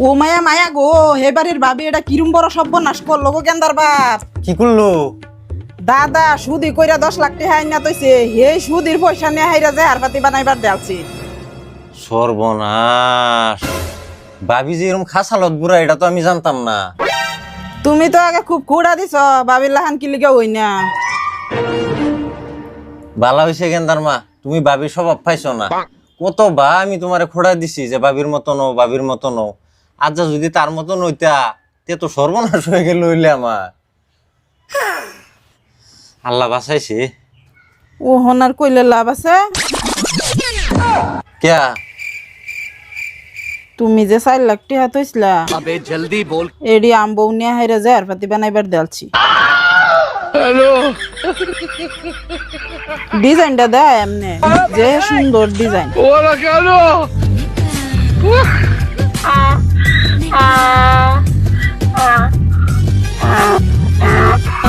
ও মায়া মায়া গো হে বাড়ির ভাবি এটা কিরম বড় সর্বনাশ করল গো গেন্দার বাপ। কি করল? দাদা সুদি কইরা দশ লাখ টাকা আইনা তৈছে হে সুদির পয়সা নিয়ে হাইরা যায় আর পাতি বানাইবার দেলছি সর্বনাশ। ভাবি যে এরকম খাসালত বুড়া এটা তো আমি জানতাম না। তুমি তো আগে খুব কুড়া দিছ বাবির লাহান কি লিগে হই না। বালা হয়েছে গেন্দার মা তুমি ভাবির স্বভাব পাইছো না। কত বা আমি তোমারে খোড়া দিছি যে ভাবির মতো নও ভাবির মতো নও আজ্জা যদি তার মতন হইতা তে তো সর্বনাশ হয়ে গেল হইলে আমার। আল্লাহ বাসাইছে ও হনার কইলে লাভ আছে? কেয়া? তুমি যে চার লাখ টি হাত হইছিলা আবে জলদি বল। এডি আম্বো নিয়া হাইরে যায় আর পাতি বানাইবার দেলছি। হ্যালো। ডিজাইনটা দেয় এমনে যে সুন্দর ডিজাইন। ওরা কেন?